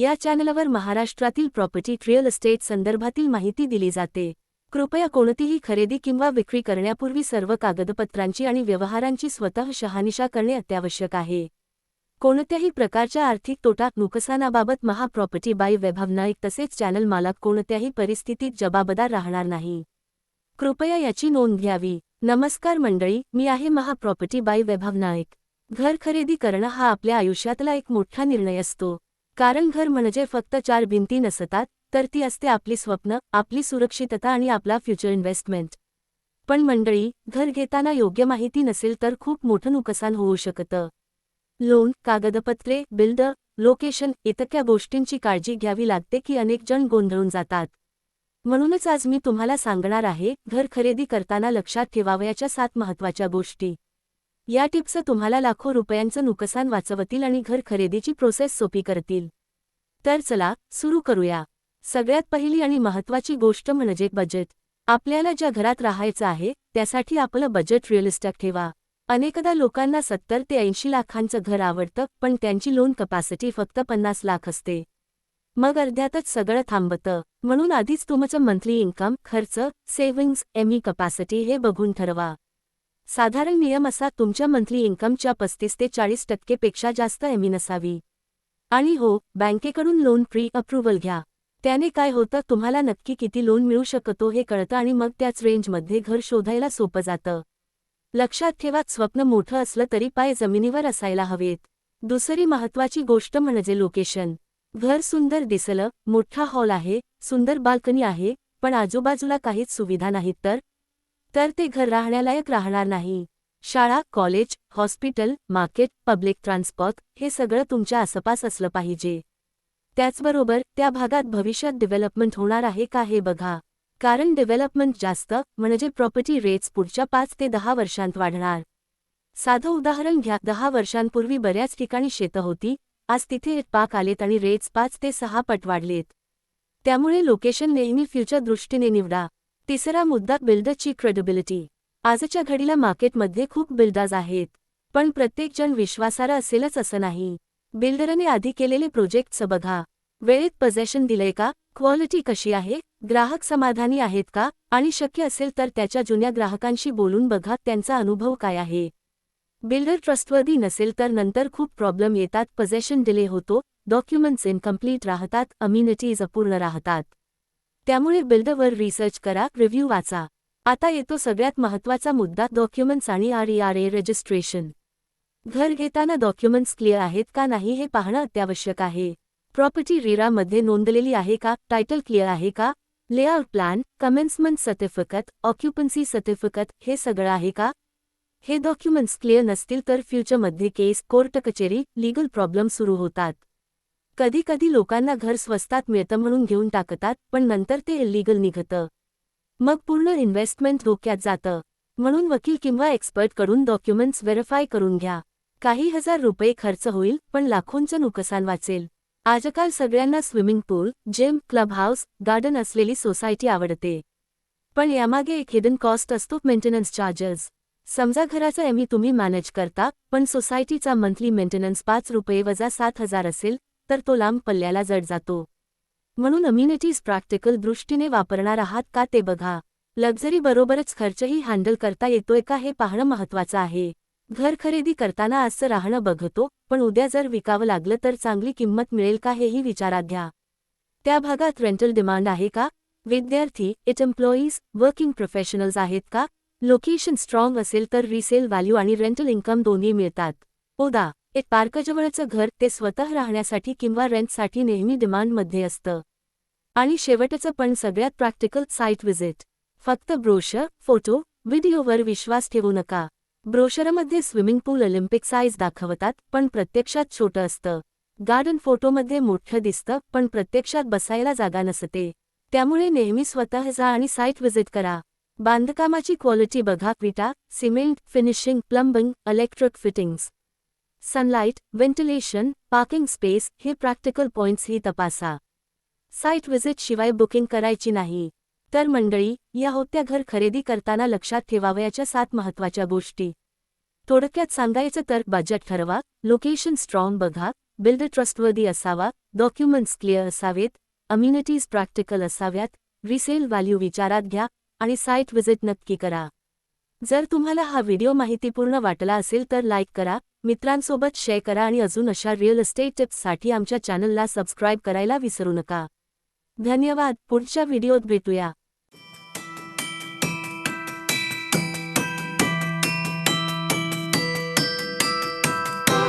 या चॅनलवर महाराष्ट्रातील प्रॉपर्टी रिअल इस्टेट संदर्भातील माहिती दिली जाते. कृपया कोणतीही खरेदी किंवा विक्री करण्यापूर्वी सर्व कागदपत्रांची आणि व्यवहारांची स्वतः शहानिशा करणे अत्यावश्यक आहे. कोणत्याही प्रकारच्या आर्थिक तोटा नुकसानाबाबत महाप्रॉपर्टी बाय वैभव नाईक तसेच चॅनल मालक कोणत्याही परिस्थितीत जबाबदार राहणार नाही. कृपया याची नोंद घ्यावी. नमस्कार मंडळी मी आहे महाप्रॉपर्टी बाय वैभव नाईक. घर खरेदी करणं हा आपल्या आयुष्यातला एक मोठा निर्णय असतो. कारण घर म्हणजे फक्त चार भिंती नसतात तर ती असते आपली स्वप्न आपली सुरक्षितता आणि आपला फ्युचर इन्व्हेस्टमेंट पण मंडळी घर घेताना योग्य माहिती नसेल तर खूप मोठं नुकसान होऊ शकतं. लोन कागदपत्रे बिल्डर लोकेशन इतक्या गोष्टींची काळजी घ्यावी लागते की अनेक जण गोंधळून जातात. म्हणूनच आज मी तुम्हाला सांगणार आहे घर खरेदी करताना लक्षात ठेवावयाच्या सात महत्त्वाच्या गोष्टी. या टिप्स तुम्हाला लाखो रुपयांचं नुकसान वाचवतील आणि घर खरेदीची प्रोसेस सोपी करतील. तर चला सुरू करूया. सगळ्यात पहिली आणि महत्त्वाची गोष्ट म्हणजे बजेट आपल्याला ज्या घरात राहायचं आहे त्यासाठी आपलं बजेट रिअलिस्टिक ठेवा. अनेकदा लोकांना सत्तर ते ऐंशी लाखांचं घर आवडतं पण त्यांची लोन कपॅसिटी फक्त पन्नास लाख असते. मग अर्ध्यातच सगळं थांबतं. म्हणून आधीच तुमचं मंथली इन्कम खर्च सेव्हिंग्ज एमी कपॅसिटी हे बघून ठरवा. साधारण नियम असा तुमच्या मंथली इन्कमच्या पस्तीस ते चाळीस टक्केपेक्षा जास्त एमी नसावी आणि हो बँकेकडून लोन प्री अप्रुव्हल घ्या. त्याने काय होतं तुम्हाला नक्की किती लोन मिळू शकतो हे कळतं आणि मग त्याच रेंजमध्ये घर शोधायला सोपं जातं. लक्षात ठेवा स्वप्न मोठं असलं तरी पाय जमिनीवर असायला हवेत. दुसरी महत्वाची गोष्ट म्हणजे लोकेशन. घर सुंदर दिसलं मोठा हॉल आहे सुंदर बाल्कनी आहे पण आजूबाजूला काहीच सुविधा नाहीत तर? तर ते घर राहण्यालायक राहणार नाही. शाळा college hospital market public transport हे सगळं तुमच्या आसपास असलं पाहिजे. त्याचबरोबर त्या भागात भविष्यात डेव्हलपमेंट होणार आहे का हे बघा. कारण डेव्हलपमेंट जास्त म्हणजे प्रॉपर्टी रेट्स पुढच्या पाच ते दहा वर्षांत वाढणार. साधं उदाहरण घ्या दहा वर्षांपूर्वी बऱ्याच ठिकाणी शेतं होती आज तिथे पाक आलेत आणि रेट्स पाच ते सहा पट वाढलेत. त्यामुळे लोकेशन नेहमी फ्युचर दृष्टीने निवडा. तिसरा मुद्दा बिल्डरची क्रेडिबिलिटी आजच्या घडीला मार्केटमध्ये खूप बिल्डर्स आहेत पण प्रत्येकजण विश्वासार्ह असेलच असं नाही. बिल्डरने आधी केलेले प्रोजेक्ट्स बघा. वेळेत पजेशन दिलंय का? क्वालिटी कशी आहे? ग्राहक समाधानी आहेत का? आणि शक्य असेल तर त्याच्या जुन्या ग्राहकांशी बोलून बघा त्यांचा अनुभव काय आहे. बिल्डर ट्रस्टवर्दी नसेल तर नंतर खूप प्रॉब्लेम येतात. पजेशन डिले होतो. डॉक्युमेंट्स इनकम्प्लीट राहतात. अम्युनिटीज अपूर्ण राहतात. त्यामुळे बिल्डवर रिसर्च करा रिव्ह्यू वाचा. आता येतो सगळ्यात महत्त्वाचा मुद्दा डॉक्युमेंट्स आणि R E R A registration. घर घेताना डॉक्युमेंट्स क्लिअर आहेत का नाही हे पाहणं अत्यावश्यक आहे. प्रॉपर्टी रिरामध्ये नोंदलेली आहे का टायटल क्लिअर आहे का layout plan commencement certificate occupancy certificate हे सगळं आहे का? हे डॉक्युमेंट्स क्लिअर नसतील तर फ्युचरमध्ये केस कोर्ट कचेरी लीगल प्रॉब्लेम सुरू होतात. कधी कधी लोकांना घर स्वस्तात मिळतं म्हणून घेऊन टाकतात पण नंतर ते इलिगल निघतं. मग पूर्ण इन्व्हेस्टमेंट धोक्यात जातं. म्हणून वकील किंवा एक्सपर्टकडून डॉक्युमेंट्स व्हेरीफाय करून घ्या. काही हजार रुपये खर्च होईल पण लाखोंचं नुकसान वाचेल. आजकाल सगळ्यांना swimming pool gym club house garden असलेली सोसायटी आवडते. पण यामागे एक हिडन कॉस्ट असतो मेंटेनन्स चार्जेस समजा घराचा एमी तुम्ही मॅनेज करता पण सोसायटीचा मंथली मेंटेनन्स पाच रुपये वजा सात हजार असेल तर तो लांब पल्ल्याला जड जातो. म्हणून अम्युनिटीज प्रॅक्टिकल दृष्टीने वापरणार आहात का ते बघा. लक्झरी बरोबरच खर्चही हँडल करता येतोय का हे पाहणं महत्वाचं आहे. घर खरेदी करताना असं राहणं बघतो पण उद्या जर विकावं लागलं तर चांगली किंमत मिळेल का हेही विचारात घ्या. त्या भागात रेंटल डिमांड आहे का? विद्यार्थी इट एम्प्लॉईज वर्किंग प्रोफेशनल्स आहेत का? लोकेशन स्ट्रॉंग असेल तर रिसेल व्हॅल्यू आणि रेंटल इन्कम दोन्ही मिळतात. ओदा एक पार्कजवळचं घर ते स्वतः राहण्यासाठी किंवा रेंटसाठी नेहमी डिमांडमध्ये असतं. आणि शेवटचं पण सगळ्यात प्रॅक्टिकल साईट व्हिजिट फक्त ब्रोशर फोटो व्हिडिओवर विश्वास ठेवू नका. ब्रोशरमध्ये स्विमिंग पूल ऑलिम्पिक साईज दाखवतात पण प्रत्यक्षात छोटं असतं. गार्डन फोटोमध्ये मोठं दिसतं पण प्रत्यक्षात बसायला जागा नसते. त्यामुळे नेहमी स्वतः जा आणि साईट व्हिजिट करा. बांधकामाची क्वालिटी बघा विटा cement finishing plumbing electric fittings sunlight ventilation parking space हे प्रॅक्टिकल पॉईंट्सही तपासा. साईट व्हिजिट शिवाय बुकिंग करायची नाही. तर मंडळी या होत्या घर खरेदी करताना लक्षात ठेवावयाच्या सात महत्त्वाच्या गोष्टी. थोडक्यात सांगायचं तर बजेट ठरवा लोकेशन स्ट्रॉंग बघा बिल्ड ट्रस्टवर्दी असावा डॉक्युमेंट्स क्लिअर असावेत अम्युनिटीज प्रॅक्टिकल असाव्यात रिसेल व्हॅल्यू विचारात घ्या आणि साईट व्हिजिट नक्की करा. जर तुम्हाला हा व्हिडिओ माहितीपूर्ण वाटला असेल तर लाईक करा मित्रांसोबत शेअर करा आणि अजून अशा रिअल इस्टेट टिप्ससाठी आमच्या चॅनलला सबस्क्राईब करायला विसरू नका. धन्यवाद पुढच्या व्हिडिओत भेटूया.